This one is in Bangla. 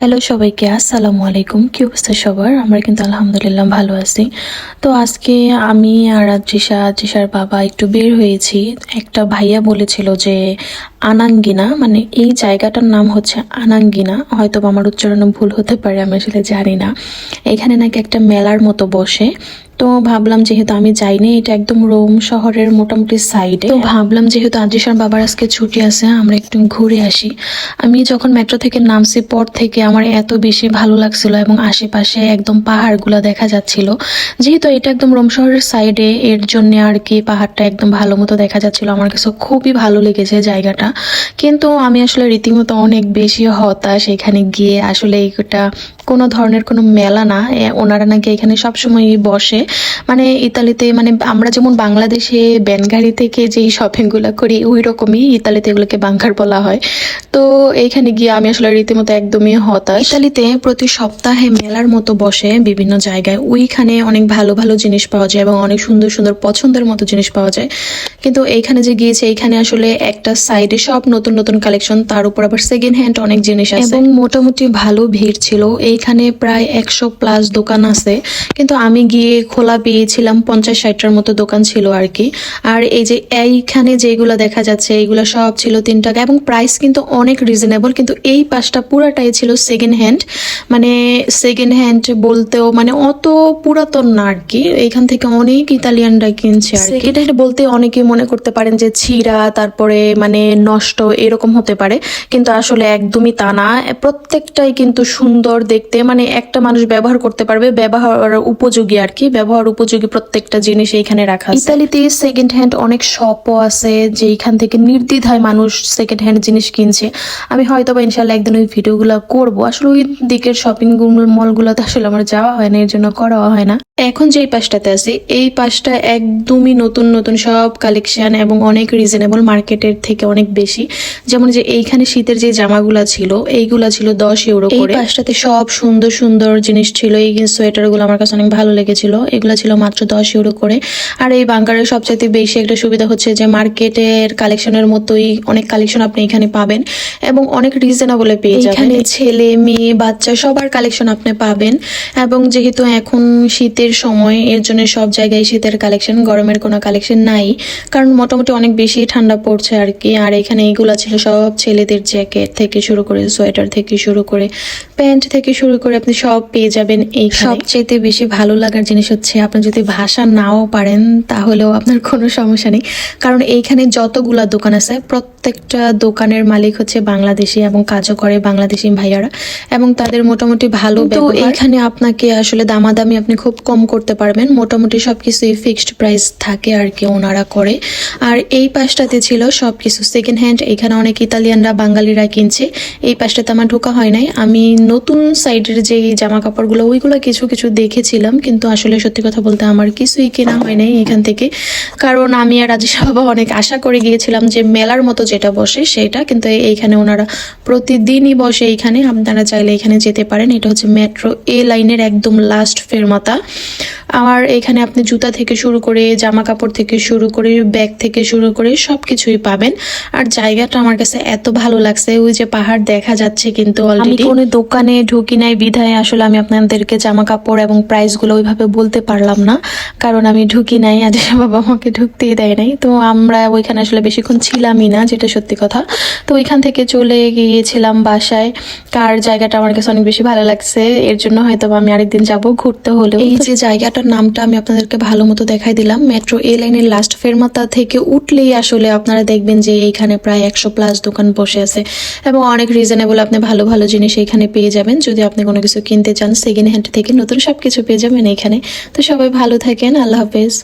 হ্যালো সবাইকে, আসসালামু আলাইকুম। কি অবস্থা সবার? আমরা কিন্তু আলহামদুলিল্লাহ ভালো আছি। তো আজকে আমি আর আদ্রিসা আদ্রিসার বাবা একটু বের হয়েছি। একটা ভাইয়া বলেছিল যে আনাঙ্গিনা মানে এই জায়গাটার নাম হচ্ছে আনাঙ্গিনা। হয়তো আমার উচ্চারণ ভুল হতে পারে, আমি আসলে জানি না। এখানে নাকি একটা মেলার মতো বসে। তো ভাবলাম যেহেতু আমি যাইনি, এটা একদম রোম শহরের মোটামুটি সাইডে তো ভাবলাম যেহেতু আদ্রিসার বাবার আজকে ছুটি আছে, আমরা একটু ঘুরে আসি। আমি যখন মেট্রো থেকে নামছি, পর থেকে আমার এত বেশি ভালো লাগছিল এবং আশেপাশে একদম পাহাড়গুলো দেখা যাচ্ছিল। যেহেতু এটা একদম রোম শহরের সাইডে এর জন্য আর কি পাহাড়টা একদম ভালো মতো দেখা যাচ্ছিল। আমার কাছে খুবই ভালো লেগেছে জায়গাটা। কিন্তু আমি আসলে রীতিমতো অনেক বেশি হতাশ এখানে গিয়ে। আসলে এটা কোনো ধরনের কোনো মেলা না। ওনারা নাকি এখানে সবসময় বসে। মানে ইতালিতে মানে আমরা যেমন বাংলাদেশে ব্যানগাড়ি থেকে যেই শপিংগুলো করি, ওই রকমই ইতালিতে এগুলোকে বাঙ্কার বলা হয়। তো এইখানে গিয়ে আমি আসলে রীতিমতো একদমই হতাশ। ইতালিতে প্রতি সপ্তাহে মেলার মতো বসে বিভিন্ন জায়গায়। ওইখানে অনেক ভালো ভালো জিনিস পাওয়া যায় এবং অনেক সুন্দর সুন্দর পছন্দের মতো জিনিস পাওয়া যায়। কিন্তু এইখানে যে গিয়েছে এইখানে আসলে একটা সাইডে সব নতুন নতুন কালেকশন তার উপর আবার সেকেন্ড হ্যান্ড অনেক জিনিস আছে। এবং মোটামুটি ভালো ভিড় ছিল। এইখানে প্রায় একশো প্লাস দোকান আছে। কিন্তু আমি গিয়ে খোলা পেয়েছিলাম পঞ্চাশ ষাটটার মতো দোকান ছিল আর কি। আর এই যে এইখানে যেগুলো দেখা যাচ্ছে এইগুলো সব ছিল তিন টাকা এবং প্রাইস কিন্তু অনেক রিজনেবল কিন্তু এই পাশটা পুরাটাই ছিল সেকেন্ড হ্যান্ড মানে সেকেন্ড হ্যান্ড বলতেও মানে অত পুরাতন না আর কি। এইখান থেকে অনেক ইতালিয়ানরা কিনছে আর সেকেন্ড হ্যান্ড বলতে অনেকে মনে করতে পারেন যে ছিঁড়া তারপরে মানে নষ্ট এরকম হতে পারে। কিন্তু আসলে একদমই তা না। প্রত্যেকটাই কিন্তু সুন্দর দেখতে। মানে একটা মানুষ ব্যবহার করতে পারবে, ব্যবহার উপযোগী আর কি। ব্যবহার উপযোগী প্রত্যেকটা জিনিস এইখানে রাখা আছে। ইতালিতে সেকেন্ড হ্যান্ড অনেক শপও আছে যে এখান থেকে নির্দ্বিধায় মানুষ সেকেন্ড হ্যান্ড জিনিস কিনছে। আমি হয়তো বা ইনশাল্লাহ একদিন ওই ভিডিওগুলো করব। আসলে ওই দিকের শপিং মলগুলোতে আসলে আমার যাওয়া হয় না এর জন্য করাও হয় না। এখন যেই পাশটাতে আছি এই পাশটা একদমই নতুন নতুন সব কালেকশন এবং অনেক রিজনেবল মার্কেটের থেকে অনেক বেশি। যেমন যে এইখানে শীতের যে জামাগুলা ছিল এইগুলা ছিল দশ ইউরো করে। পাশটাতে সব সুন্দর সুন্দর জিনিস ছিল। এই সোয়েটারগুলো আমার কাছে অনেক ভালো লেগেছিল। এগুলো ছিল মাত্র দশ ইউরো করে। আর এই বাঙ্কারের সবচেয়ে বেশি একটা সুবিধা হচ্ছে যে মার্কেটের কালেকশনের মতোই অনেক কালেকশন আপনি এখানে পাবেন। এবং অনেক রিজনেবলে পেয়ে যাবেন। এখানে ছেলে মেয়ে বাচ্চা সবার কালেকশন আপনি পাবেন এবং যেহেতু এখন শীতের সময় এর জন্য সব জায়গায় শীতের কালেকশন গরমের কোনো কালেকশন নাই। কারণ মোটামুটি অনেক বেশি ঠান্ডা পড়ছে আর কি। আর এখানে এইগুলা ছিল সব ছেলেদের জ্যাকেট থেকে শুরু করে সোয়েটার থেকে শুরু করে প্যান্ট থেকে শুরু করে আপনি সব পেয়ে যাবেন এই সবচেয়ে বেশি ভালো লাগার জিনিস হচ্ছে আপনি যদি ভাষা নাও পারেন তাহলেও আপনার কোনো সমস্যা নেই। কারণ এইখানে যতগুলা দোকান আছে প্রত্যেকটা দোকানের মালিক হচ্ছে বাংলাদেশি এবং কাজও করে বাংলাদেশি ভাইয়ারা এবং তাদের মোটামুটি ভালো তো এখানে আপনাকে আসলে দামাদামি আপনি খুব কম করতে পারবেন। মোটামুটি সবকিছুই ফিক্সড প্রাইস থাকে আর কি ওনারা করে। আর এই পাশটাতে ছিল সব কিছু সেকেন্ড হ্যান্ড এখানে অনেক ইতালিয়ানরা, বাঙালিরা কিনছে। এই পাশটাতে আমার ঢোকা হয় নাই। আমি নতুন সাইডের যে জামা কাপড়গুলো ওইগুলো কিছু কিছু দেখেছিলাম, কিন্তু আসলে সত্যি কথা বলতে আমার কিছুই কেনা হয় নাই এখান থেকে। কারণ আমি আর রাজেশ বাবা অনেক আশা করে গিয়েছিলাম যে মেলার মতো যেটা বসে সেটা, কিন্তু এইখানে ওনারা প্রতিদিনই বসে এইখানে আপনারা চাইলে এখানে যেতে পারেন। এটা হচ্ছে মেট্রো এ লাইনের একদম লাস্ট ফেরমাতা আমার এখানে আপনি জুতা থেকে শুরু করে জামা কাপড় থেকে শুরু করে ব্যাগ থেকে শুরু করে সব কিছুই পাবেন। আর জায়গাটা আমার কাছে এত ভালো লাগছে ওই যে পাহাড় দেখা যাচ্ছে কিন্তু অলরেডি কোনো দোকানে ঢুকি নাই বিধায় আসলে আমি আপনাদেরকে জামা কাপড় এবং প্রাইসগুলো ওইভাবে বলতে পারলাম না কারণ আমি ঢুকি নাই আজ বাবা আমাকে ঢুকতেই দেয় নাই। তো আমরা ওইখানে আসলে বেশিক্ষণ ছিলামই না যেটা সত্যি কথা। তো ওইখান থেকে চলে গিয়েছিলাম বাসায় কার জায়গাটা আমার কাছে অনেক বেশি ভালো লাগছে এর জন্য হয়তো বা আমি আরেকদিন যাব ঘুরতে হলেও। এই যে জায়গাটার নামটা আমি আপনাদেরকে ভালো মতো দেখাই দিলাম। মেট্রো এ লাইনের লাস্ট ফেরমাতা থেকে উঠলেই আসলে আপনারা দেখবেন যে এইখানে প্রায় একশো প্লাস দোকান বসে আছে এবং অনেক রিজনেবল আপনি ভালো ভালো জিনিস এইখানে পেয়ে যাবেন। যদি আপনি কোনো কিছু কিনতে চান সেকেন্ড হ্যান্ড থেকে নতুন সব কিছু পেয়ে যাবেন এইখানে তো সবাই ভালো থাকেন, আল্লাহ হাফেজ।